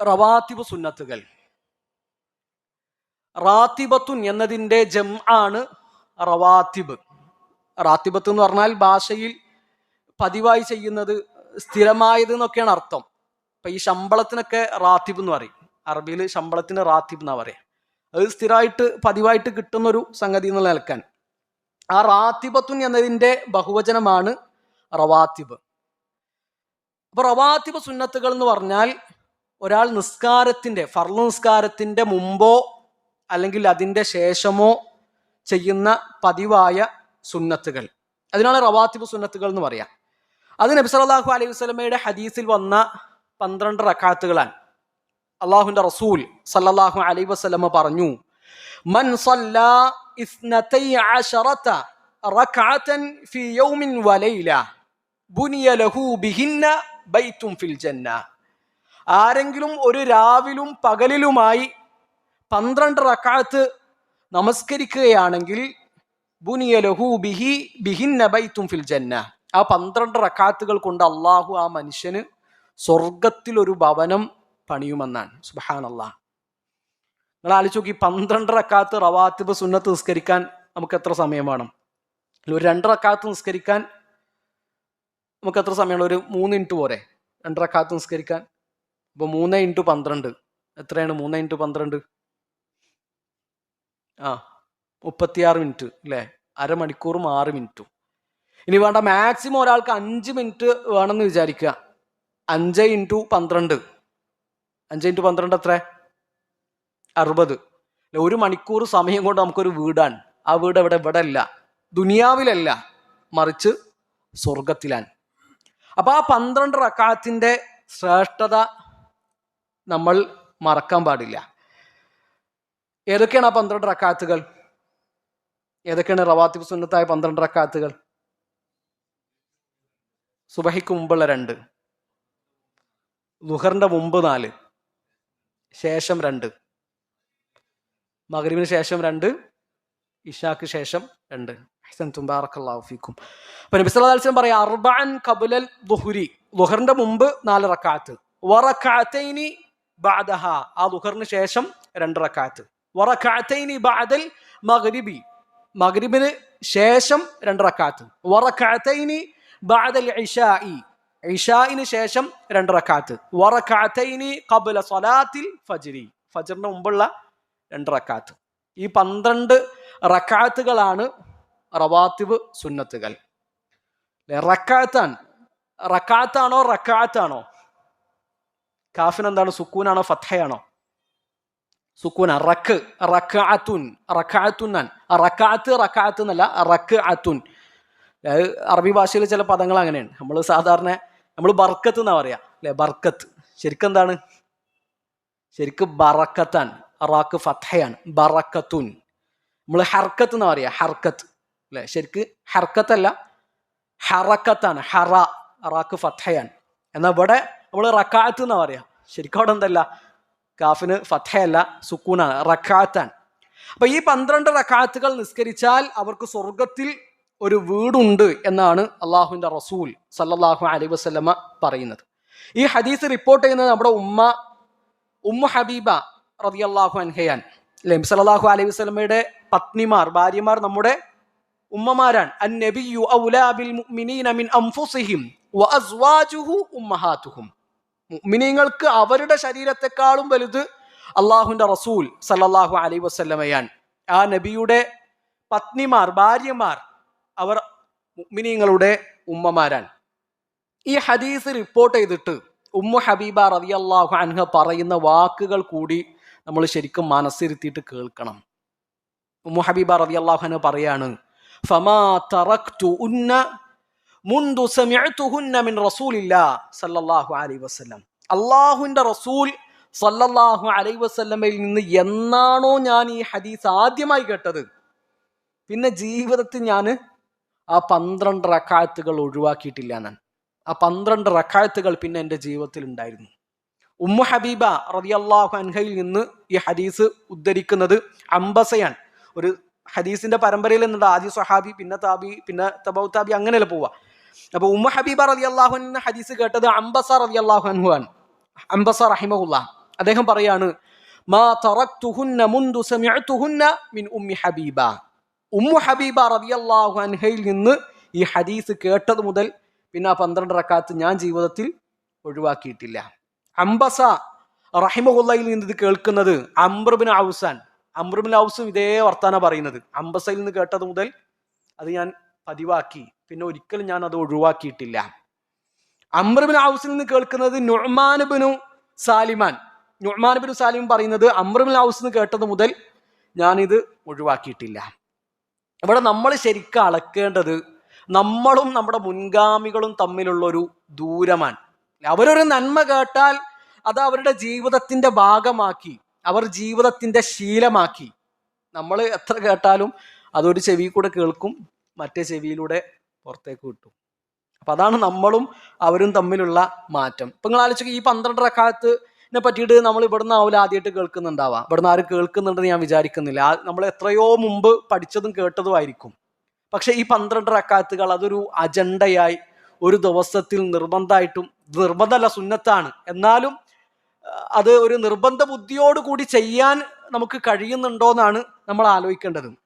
റവാത്തിബ് സുന്നത്തുകൾ. റാത്തിബത്തുൻ എന്നതിന്റെ ജം ആണ് റവാത്തിബ്. റാത്തിബത്ത് എന്ന് പറഞ്ഞാൽ ഭാഷയിൽ പതിവായി ചെയ്യുന്നത് സ്ഥിരമായത് എന്നൊക്കെയാണ് അർത്ഥം. ഇപ്പൊ ഈ ശമ്പളത്തിനൊക്കെ റാത്തിബ് എന്ന് പറയും. അറബിയിൽ ശമ്പളത്തിന് റാത്തിബ് എന്നാ പറയാ. അത് സ്ഥിരമായിട്ട് പതിവായിട്ട് കിട്ടുന്ന ഒരു സംഗതി എന്നുള്ള നിലക്കാൻ ആ റാത്തിബത്തുൻ എന്നതിന്റെ ബഹുവചനമാണ് റവാത്തിബ്. അപ്പൊ റവാത്തിബ് സുന്നത്തുകൾ എന്ന് പറഞ്ഞാൽ ഒരാൾ നിസ്കാരത്തിന്റെ ഫർൾ നിസ്കാരത്തിന്റെ മുമ്പോ അല്ലെങ്കിൽ അതിന്റെ ശേഷമോ ചെയ്യുന്ന പതിവായ സുന്നത്തുകൾ. അതിനാണ് റവാത്തിബ് സുന്നത്തുകൾ എന്ന് പറയാം. അത് നബി സല്ലല്ലാഹു അലൈഹി വസ്ലമയുടെ ഹദീസിൽ വന്ന പന്ത്രണ്ട് റക്കാത്തുകളാണ്. അള്ളാഹുവിന്റെ റസൂൽ സല്ലാഹു അലൈഹി വസ്ലമ പറഞ്ഞു മൻ ഫി ബുനിയ ലഹു ബിഹിന്ന ബൈത്തും ഫിൽ ജന്ന. ആരെങ്കിലും ഒരു രാവിലും പകലിലുമായി പന്ത്രണ്ട് റക്കാത്ത് നമസ്കരിക്കുകയാണെങ്കിൽ ബുനിയ ലഹു ബിഹി ബൈത്തും ഫിൽ ജന്ന. ആ പന്ത്രണ്ട് റക്കാത്തുകൾ കൊണ്ട് അള്ളാഹു ആ മനുഷ്യന് സ്വർഗത്തിൽ ഒരു ഭവനം പണിയുമെന്നാണ്. അള്ളാഹ് നിങ്ങൾ ആലോചിച്ച് നോക്കി പന്ത്രണ്ട് റക്കാത്ത് റവാത്തിബ് സുന്നത്ത് നിസ്കരിക്കാൻ നമുക്ക് എത്ര സമയം വേണം? ഒരു രണ്ട് റക്കാത്ത് നിസ്കരിക്കാൻ നമുക്ക് എത്ര സമയമാണ് ഒരു മൂന്ന് മിനിറ്റ് പോരെ. രണ്ട് റക്കാത്ത് നിസ്കരിക്കാൻ. അപ്പോൾ മൂന്ന് ഇന്റു പന്ത്രണ്ട്. എത്രയാണ് മൂന്ന് ഇന്റു പന്ത്രണ്ട്? ആ മുപ്പത്തിയാറ് മിനിറ്റ് അല്ലേ അരമണിക്കൂറും ആറ് മിനിറ്റും ഇനി വേണ്ട മാക്സിമം ഒരാൾക്ക് അഞ്ച് മിനിറ്റ് വേണമെന്ന് വിചാരിക്കുക. അഞ്ച് ഇന്റു പന്ത്രണ്ട്. അഞ്ച് ഇന്റു പന്ത്രണ്ട് എത്ര? അറുപത്. ഒരു മണിക്കൂർ സമയം കൊണ്ട് നമുക്കൊരു വീടാണ്. ആ വീട് എവിടെ? ഇവിടെ അല്ല ദുനിയാവിലല്ല. മറിച്ച് സ്വർഗത്തിലാണ് അപ്പൊ ആ പന്ത്രണ്ട് റക്കാത്തിന്റെ ശ്രേഷ്ഠത നമ്മൾ മറക്കാൻ പാടില്ല. ഏതൊക്കെയാണ് ആ പന്ത്രണ്ട് റക്കാത്തുകൾ? ഏതൊക്കെയാണ് റവാത്തിബ് സുന്നത്തായ പന്ത്രണ്ട് റക്കാത്തുകൾ? സുബഹിക്ക് മുമ്പുള്ള രണ്ട്. ലുഹറിന്റെ മുമ്പ് നാല്. ശേഷം രണ്ട്. മകരിവിന് ശേഷം രണ്ട്. ഇഷാക്ക് ശേഷം രണ്ട്. ഫീക്കും. അപ്പൊ പറയാ അർബഅൻ ഖബ്ലൽ ദുഹുരി. ദുഹറിന്റെ മുമ്പ് നാല് റക്കാത്ത്. ബഅദഹ. ആ ദുഹറിന് ശേഷം രണ്ട് വറക്കാത്തൈനി ബാദൽ മഗരിബി. മഗ്രിബി മഗ്രിബിന് ശേഷം രണ്ട് വറക്കാത്തൈനി ബാദൽ ഇഷായി ഇഷായിന് ശേഷം രണ്ട് വറക്കാത്തൈനി കബുല സ്വലാത്തിൽ ഫജ്രി. ഫജ്റിന് മുമ്പുള്ള രണ്ട് റക്കാത്ത്. ഈ പന്ത്രണ്ട് റക്കാത്തുകളാണ് റവാത്തിബ് സുന്നത്തുകൾ. റക്കാത്താണ്. റക്കാത്താണോ റക്കാത്താണോ? കാഫിന് എന്താണ് സുക്കൂനാണോ ഫത്തയാണോ സുക്കൂന റക്ക് റക്കാത്തുൻ റക്കാത്തുന്നാൻ റക്കാത്ത് റക്കാത്ത് എന്നല്ല റക്ക് അത്തുൻ അറബി ഭാഷയിൽ ചില പദങ്ങൾ അങ്ങനെയാണ്. നമ്മൾ സാധാരണ നമ്മൾ ബർക്കത്ത് എന്നാ പറയാ. അല്ലെ? ബർക്കത്ത്. ശരിക്കും എന്താണ് ശരിക്ക് ബറക്കത്താണ് റാക്ക് ഫത്തയാണ് ബറക്കത്തുൻ. നമ്മൾ ഹർക്കത്ത് എന്ന് പറയാ. ഹർക്കത്ത്. അല്ലെ? ശരിക്ക് ഹർക്കത്തല്ല ഹറക്കത്താണ്. ഹറ റാക്ക് ഫത്തയാണ് എന്നാൽ ഇവിടെ നമ്മൾ റക്കാത്ത് എന്നാ പറയാ? ശരിക്കും അവിടെ എന്തല്ല? കാഫിന് ഫത്തയല്ല സുക്കൂനാണ്. റക്കാത്താണ് അപ്പൊ ഈ പന്ത്രണ്ട് റക്കാത്തുകൾ നിസ്കരിച്ചാൽ അവർക്ക് സ്വർഗത്തിൽ ഒരു വീടുണ്ട് എന്നാണ് അള്ളാഹുവിന്റെ റസൂൽ സല്ലാഹു അലൈഹി വസല്ലമ പറയുന്നത്. ഈ ഹദീസ് റിപ്പോർട്ട് ചെയ്യുന്നത് നമ്മുടെ ഉമ്മ ഉമ്മ ഹബീബ റളിയല്ലാഹു അൻഹയാൻ അല്ലേ? സല്ലല്ലാഹു അലൈഹി വസ്ലമയുടെ പത്നിമാർ ഭാര്യമാർ നമ്മുടെ ഉമ്മമാരാണ്. അൻ നബിയു ഔലാബിൽ മുഅ്മിനീന മിൻ അൻഫുസിഹിം വഅസ്വാജുഹു ഉമ്മഹാതുഹും മുഅ്മിനീങ്ങൾക്ക് അവരുടെ ശരീരത്തെക്കാളും വലുത് അല്ലാഹുവിന്റെ റസൂൽ സല്ലല്ലാഹു അലൈഹി വസല്ലമയാണ്. ആ നബിയുടെ പത്നിമാർ ഭാര്യമാർ അവർ മുഅ്മിനീങ്ങളുടെ ഉമ്മമാരാണ്. ഈ ഹദീസ് റിപ്പോർട്ട് ചെയ്തിട്ട് ഉമ്മു ഹബീബ റളിയല്ലാഹു അൻഹ പറയുന്ന വാക്കുകൾ കൂടി നമ്മൾ ശരിക്കും മനസ്സിരുത്തിയിട്ട് കേൾക്കണം. ഉമ്മു ഹബീബ റളിയല്ലാഹു അൻഹ പറയാണ് ഫമാ തറക്തു ഉന്ന സമിഅതുഹുന്ന മിൻ റസൂൽ സല്ലല്ലാഹു അലൈ വസ്ലമയിൽ നിന്ന് എന്നാണോ ഞാൻ ഈ ഹദീസ് ആദ്യമായി കേട്ടത്? പിന്നെ ജീവിതത്തിൽ ഞാൻ ആ പന്ത്രണ്ട് റക്കായത്തുകൾ ഒഴിവാക്കിയിട്ടില്ല ഞാൻ. ആ പന്ത്രണ്ട് റക്കായത്തുകൾ പിന്നെ എന്റെ ജീവിതത്തിൽ ഉണ്ടായിരുന്നു. ഉമ്മു ഹബീബ റതിയല്ലാഹു അൻഹയിൽ നിന്ന് ഈ ഹദീസ് ഉദ്ധരിക്കുന്നത് അംബസയാണ്. ഒരു ഹദീസിന്റെ പരമ്പരയിൽ നിന്നുണ്ട് ആദ്യ സ്വഹാബി പിന്നെ താബി പിന്നെ തബൌ താബി അങ്ങനെയല്ല പോവാ അപ്പൊ ഉമ്മ ഹബീബ റളിയല്ലാഹു അൻഹ ഹദീസ് കേട്ടത് അംബസ റളിയല്ലാഹു അൻഹു ആണ്. അംബസ റഹിമഹുല്ല. അദ്ദേഹം പറയാണ് മാ മുന്തു ഹബീബ. ഉമ്മു ഹബീബ അൻഹയിൽ നിന്ന് ഈ ഹദീസ് കേട്ടത് മുതൽ പിന്നെ ആ പന്ത്രണ്ട് റക്കാത്ത് ഞാൻ ജീവിതത്തിൽ ഒഴിവാക്കിയിട്ടില്ല. അംബസ റഹിമഹുല്ലയിൽ നിന്ന് ഇത് കേൾക്കുന്നത് അമ്രുബിൻ ഔസാൻ. അമ്രുബിൻ ഔസും ഇതേ വർത്താന പറയുന്നത്. അംബസയിൽ നിന്ന് കേട്ടത് മുതൽ അത് ഞാൻ പതിവാക്കി. പിന്നെ ഒരിക്കലും ഞാൻ അത് ഒഴിവാക്കിയിട്ടില്ല അമ്രബിൻ ഹൗസിൽ നിന്ന് കേൾക്കുന്നത് നുഹ്മാനുബിനു സാലിമാൻ. നുഅ്മാനുബിനു സാലിം പറയുന്നത് അമ്രബിൻ ഹൗസിൽ നിന്ന് കേട്ടത് മുതൽ ഞാനിത് ഒഴിവാക്കിയിട്ടില്ല. ഇവിടെ നമ്മൾ ശരിക്കും അളക്കേണ്ടത് നമ്മളും നമ്മുടെ മുൻഗാമികളും തമ്മിലുള്ള ഒരു ദൂരമാണ്. അവരൊരു നന്മ കേട്ടാൽ അത് അവരുടെ ജീവിതത്തിന്റെ ഭാഗമാക്കി അവർ ജീവിതത്തിന്റെ ശീലമാക്കി. നമ്മൾ എത്ര കേട്ടാലും അതൊരു ചെവി കൂടെ കേൾക്കും മറ്റേ ചെവിയിലൂടെ പുറത്തേക്ക് വിട്ടു. അപ്പൊ അതാണ് നമ്മളും അവരും തമ്മിലുള്ള മാറ്റം. ഇപ്പൊ നിങ്ങൾ ആലോചിക്കുക ഈ പന്ത്രണ്ട് റക്കാത്തിനെ പറ്റിയിട്ട് നമ്മൾ ഇവിടുന്ന് ആവില്ല ആദ്യമായിട്ട് കേൾക്കുന്നുണ്ടാവാം. ഇവിടുന്ന് ആരും കേൾക്കുന്നുണ്ടെന്ന് ഞാൻ വിചാരിക്കുന്നില്ല. നമ്മൾ എത്രയോ മുമ്പ് പഠിച്ചതും കേട്ടതും ആയിരിക്കും. പക്ഷെ ഈ പന്ത്രണ്ട് റക്കാത്തുകൾ അതൊരു അജണ്ടയായി ഒരു ദിവസത്തിൽ നിർബന്ധമായിട്ടും നിർബന്ധമല്ല സുന്നത്താണ്. എന്നാലും അത് ഒരു നിർബന്ധ ബുദ്ധിയോടുകൂടി ചെയ്യാൻ നമുക്ക് കഴിയുന്നുണ്ടോ എന്നാണ് നമ്മൾ ആലോചിക്കേണ്ടത്.